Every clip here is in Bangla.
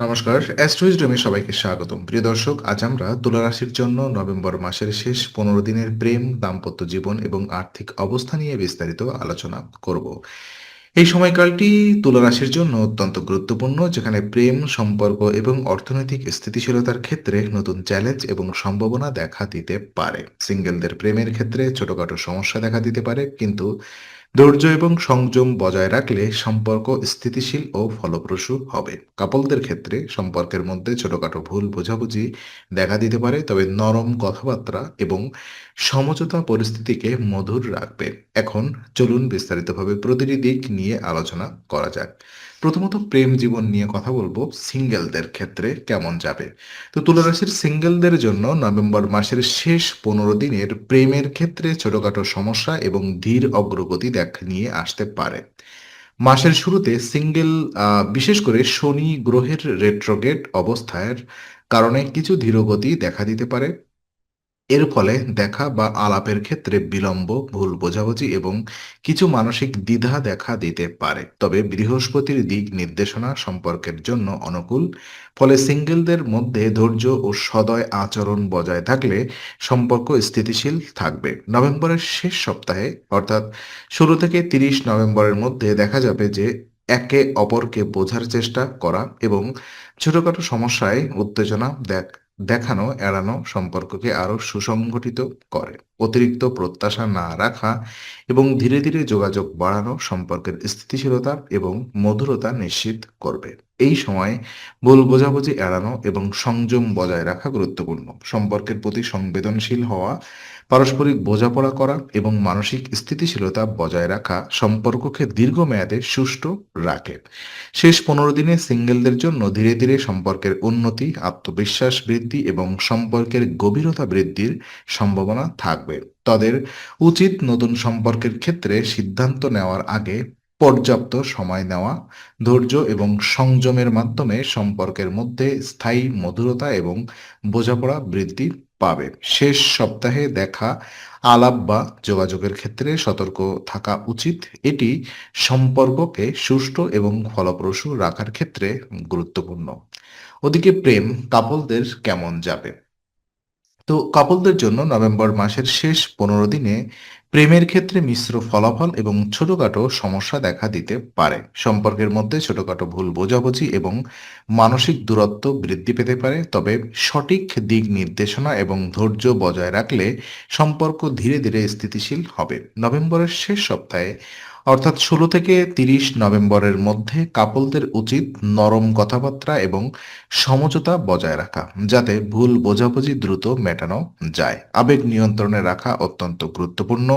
নমস্কার অ্যাস্ট্রোইজডমে সবাইকে স্বাগতম। প্রিয় দর্শক, আজ আমরা তুলা রাশির জন্য নভেম্বর মাসের শেষ পনেরো দিনের প্রেম, দাম্পত্য জীবন এবং আর্থিক অবস্থা নিয়ে বিস্তারিত আলোচনা করব। এই সময়কালটি তুলারাশির জন্য অত্যন্ত গুরুত্বপূর্ণ, যেখানে প্রেম, সম্পর্ক এবং অর্থনৈতিক স্থিতিশীলতার ক্ষেত্রে নতুন চ্যালেঞ্জ এবং সম্ভাবনা দেখা দিতে পারে। সিঙ্গেলদের প্রেমের ক্ষেত্রে ছোটখাটো সমস্যা দেখা দিতে পারে, কিন্তু ধৈর্য এবং সংযম বজায় রাখলে সম্পর্ক স্থিতিশীল ও ফলপ্রসূ হবে। কাপলদের ক্ষেত্রে সম্পর্কের মধ্যে ছোটখাটো ভুল বোঝাবুঝি দেখা দিতে পারে, তবে নরম কথাবার্তা এবং সমঝোতা পরিস্থিতিকে মধুর রাখবে। এখন চলুন বিস্তারিতভাবে প্রতিটি দিক নিয়ে আলোচনা করা যাক। প্রথমত প্রেম জীবন নিয়ে কথা বলব। সিঙ্গেলদের ক্ষেত্রে কেমন যাবে? তো তুলারাশির সিঙ্গেলদের জন্য নভেম্বর মাসের শেষ পনেরো দিনের প্রেমের ক্ষেত্রে ছোটখাটো সমস্যা এবং ধীর অগ্রগতি দেখ নিয়ে আসতে পারে। মাসের শুরুতে সিঙ্গেল বিশেষ করে শনি গ্রহের রেট্রোগেট অবস্থার কারণে কিছু ধীরগতি দেখা দিতে পারে। এর ফলে দেখা বা আলাপের ক্ষেত্রে বিলম্ব, ভুল বোঝাবুঝি এবং কিছু মানসিক দ্বিধা দেখা দিতে পারে। তবে বৃহস্পতির দিক নির্দেশনা সম্পর্কের জন্য অনুকূল। ফলে সিঙ্গেলদের মধ্যে ধৈর্য ও সদয় আচরণ বজায় থাকলে সম্পর্ক স্থিতিশীল থাকবে। নভেম্বরের শেষ সপ্তাহে, অর্থাৎ শুরু থেকে তিরিশ নভেম্বরের মধ্যে দেখা যাবে যে একে অপরকে বোঝার চেষ্টা করা এবং ছোটখাটো সমস্যায় উত্তেজনা দেখ দেখানো, এড়ানো সম্পর্ককে আরও সুসংগঠিত করে। অতিরিক্ত প্রত্যাশা না রাখা এবং ধীরে ধীরে যোগাযোগ বাড়ানো সম্পর্কের স্থিতিশীলতা এবং মধুরতা নিশ্চিত করবে। এই সময় ভুল বোঝাবুঝি এড়ানো এবং সংযম বজায় রাখা গুরুত্বপূর্ণ। সম্পর্কের প্রতি সংবেদনশীল হওয়া, পারস্পরিক বোঝাপড়া করা এবং মানসিক স্থিতিশীলতা বজায় রাখা সম্পর্ককে দীর্ঘমেয়াদে সুষ্ঠু রাখে। শেষ পনেরো দিনে সিঙ্গেলদের জন্য ধীরে ধীরে সম্পর্কের উন্নতি, আত্মবিশ্বাস বৃদ্ধি এবং সম্পর্কের গভীরতা বৃদ্ধির সম্ভাবনা থাকবে। তাদের উচিত নতুন সম্পর্কের ক্ষেত্রে সিদ্ধান্ত নেওয়ার আগে পর্যাপ্ত সময় নেওয়া, ধৈর্য এবং সংযমের মাধ্যমে সম্পর্কের মধ্যে স্থায়ী মধুরতা এবং বোঝাপড়া বৃদ্ধি পাবে। শেষ সপ্তাহে দেখা, আলাপ বা যোগাযোগের ক্ষেত্রে সতর্ক থাকা উচিত। এটি সম্পর্ককে সুষ্ঠু এবং ফলপ্রসূ রাখার ক্ষেত্রে গুরুত্বপূর্ণ। ওদিকে প্রেম, কাপলদের কেমন যাবে? তো, কাপলদের জন্য নভেম্বর মাসের শেষ পনেরো দিনে প্রেমের ক্ষেত্রে মিশ্র ফলাফল এবং ছোটখাটো সমস্যা দেখা দিতে পারে। সম্পর্কের মধ্যে ছোটখাটো ভুল বোঝাবুঝি এবং মানসিক দূরত্ব বৃদ্ধি পেতে পারে, তবে সঠিক দিক নির্দেশনা এবং ধৈর্য বজায় রাখলে সম্পর্ক ধীরে ধীরে স্থিতিশীল হবে। নভেম্বরের শেষ সপ্তাহে অর্থাৎ ষোলো থেকে তিরিশ নভেম্বরের মধ্যে কাপলদের উচিত নরম কথাবার্তা এবং সমঝোতা বজায় রাখা, যাতে ভুল বোঝাবুঝি দ্রুত মেটানো যায়। আবেগ নিয়ন্ত্রণে রাখা অত্যন্ত গুরুত্বপূর্ণ।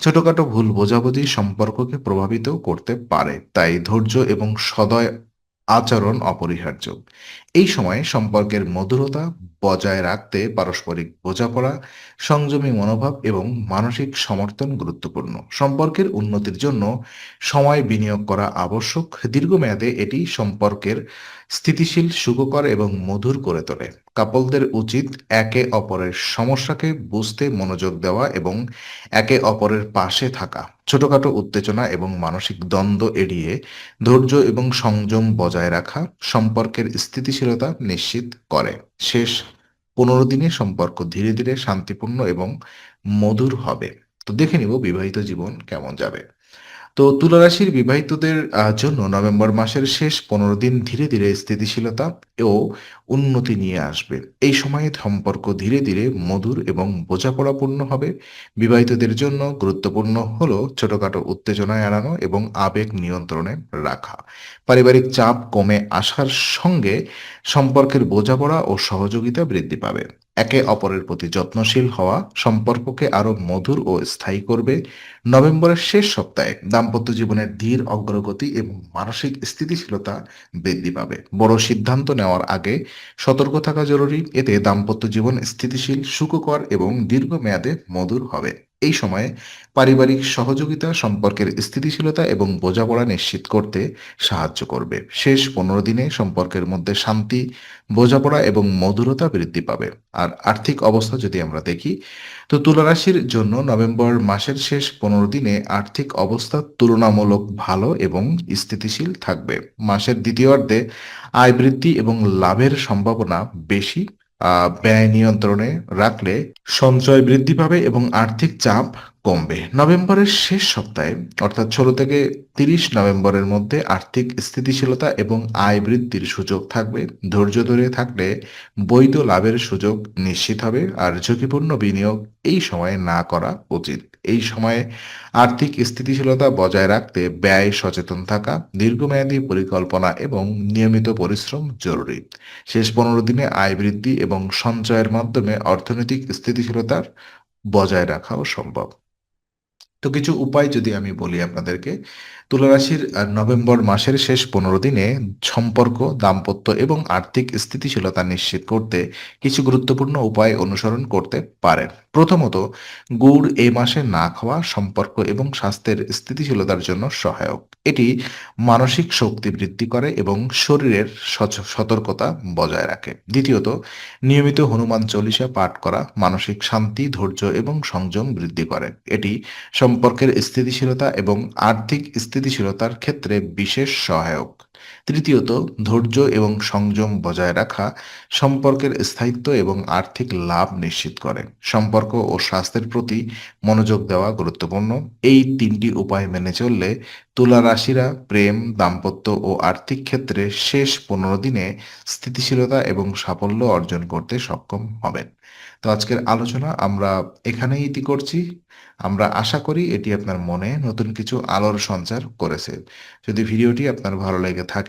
ছোটখাটো ভুল বোঝাবুঝি সম্পর্ককে প্রভাবিত করতে পারে। তাই ধৈর্য এবং সদয় আচরণ অপরিহার্য। এই সময়ে সম্পর্কের মধুরতা বজায় রাখতে পারস্পরিক বোঝাপড়া, সংযমী মনোভাব এবং মানসিক সমর্থন গুরুত্বপূর্ণ। সম্পর্কের উন্নতির জন্য সময় বিনিয়োগ করা আবশ্যক। দীর্ঘমেয়াদে এটি সম্পর্কের স্থিতিশীল সুখকর এবং মধুর করে তোলে। কাপলদের উচিত একে অপরের সমস্যাকে বুঝতে মনোযোগ দেওয়া এবং একে অপরের পাশে থাকা। ছোটখাটো উত্তেজনা এবং মানসিক দ্বন্দ্ব এড়িয়ে ধৈর্য এবং সংযম বজায় রাখা সম্পর্কের স্থিতিশীলতা নিশ্চিত করে। শেষ পনেরো দিনে সম্পর্ক ধীরে ধীরে শান্তিপূর্ণ এবং মধুর হবে। তো দেখে নিব বিবাহিত জীবন কেমন যাবে। তো তুলা রাশির বিবাহিতদের জন্য নভেম্বর মাসের শেষ পনেরো দিন ধীরে ধীরে স্থিতিশীলতা ও উন্নতি নিয়ে আসবে। এই সময়ে সম্পর্ক ধীরে ধীরে মধুর এবং বোঝাপড়াপূর্ণ হবে। বিবাহিতদের জন্য গুরুত্বপূর্ণ হলো ছোটখাটো উত্তেজনা এড়ানো এবং আবেগ নিয়ন্ত্রণে রাখা। পারিবারিক চাপ কমে আসার সঙ্গে সম্পর্কের বোঝাপড়া ও সহযোগিতা বৃদ্ধি পাবে। একে অপরের প্রতি যত্নশীল হওয়া সম্পর্ককে আরও মধুর ও স্থায়ী করবে। নভেম্বরের শেষ সপ্তাহে দাম্পত্য জীবনের ধীর অগ্রগতি এবং মানসিক স্থিতিশীলতা বৃদ্ধি পাবে। বড় সিদ্ধান্ত নেওয়ার আগে সতর্ক থাকা জরুরি। এতে দাম্পত্য জীবন স্থিতিশীল, সুখকর এবং দীর্ঘমেয়াদে মধুর হবে। এই সময়ে পারিবারিক সহযোগিতা সম্পর্কের স্থিতিশীলতা এবং বোঝাপড়া নিশ্চিত করতে সাহায্য করবে। শেষ পনেরো দিনে সম্পর্কের মধ্যে শান্তি, বোঝাপড়া এবং মধুরতা বৃদ্ধি পাবে। আর আর্থিক অবস্থা যদি আমরা দেখি, তো তুলারাশির জন্য নভেম্বর মাসের শেষ পনেরো দিনে আর্থিক অবস্থা তুলনামূলক ভালো এবং স্থিতিশীল থাকবে। মাসের দ্বিতীয়ার্ধে আয় বৃদ্ধি এবং লাভের সম্ভাবনা বেশি ব্যয় নিয়ন্ত্রণে রাখলে সঞ্চয় বৃদ্ধি পাবে এবং আর্থিক চাপ কমবে। নভেম্বরের শেষ সপ্তাহে, অর্থাৎ ষোলো থেকে তিরিশ নভেম্বরের মধ্যে আর্থিক স্থিতিশীলতা এবং আয় বৃদ্ধির সুযোগ থাকবে। ধৈর্য ধরে থাকলে বৈধ লাভের সুযোগ নিশ্চিত হবে আর ঝুঁকিপূর্ণ বিনিয়োগ এই সময়ে না করা উচিত। এই সময়ে আর্থিক স্থিতিশীলতা বজায় রাখতে ব্যয়, সচেতন থাকা, দীর্ঘমেয়াদী পরিকল্পনা এবং নিয়মিত পরিশ্রম জরুরি। শেষ পনেরো দিনে আয় বৃদ্ধি এবং সঞ্চয়ের মাধ্যমে অর্থনৈতিক স্থিতিশীলতার বজায় রাখাও সম্ভব। তো কিছু উপায় যদি আমি বলি আপনাদেরকে তুলা রাশির নভেম্বর মাসের শেষ পনেরো দিনে সম্পর্ক, দাম্পত্য এবং আর্থিক স্থিতিশীলতা নিশ্চিত করতে কিছু গুরুত্বপূর্ণ উপায় অনুসরণ করতে পারেন। প্রথমত, গুড় এ মাসে না খাওয়া সম্পর্ক এবং স্বাস্থ্যের স্থিতিশীলতার জন্য সহায়ক। এটি মানসিক শক্তি বৃদ্ধি করে এবং শরীরের সতর্কতা বজায় রাখে। দ্বিতীয়ত, নিয়মিত হনুমান চল্লিশা পাঠ করা মানসিক শান্তি, ধৈর্য এবং সংযম বৃদ্ধি করে। এটি সম্পর্কের স্থিতিশীলতা এবং আর্থিক স্থিতিশীলতার ক্ষেত্রে বিশেষ সহায়ক। তৃতীয়ত, ধৈর্য এবং সংযম বজায় রাখা সম্পর্কের স্থায়িত্ব এবং আর্থিক লাভ নিশ্চিত করে। সম্পর্ক ও স্বাস্থ্যের প্রতি মনোযোগ দেওয়া গুরুত্বপূর্ণ। এই তিনটি উপায় মেনে চললে তুলা রাশিরা প্রেম, দাম্পত্য ও আর্থিক ক্ষেত্রে শেষ পনেরো দিনে স্থিতিশীলতা এবং সাফল্য অর্জন করতে সক্ষম হবেন। তো আজকের আলোচনা আমরা এখানেই ইতি করছি। আমরা আশা করি এটি আপনার মনে নতুন কিছু আলোর সঞ্চার করেছে। যদি ভিডিওটি আপনার ভালো লেগে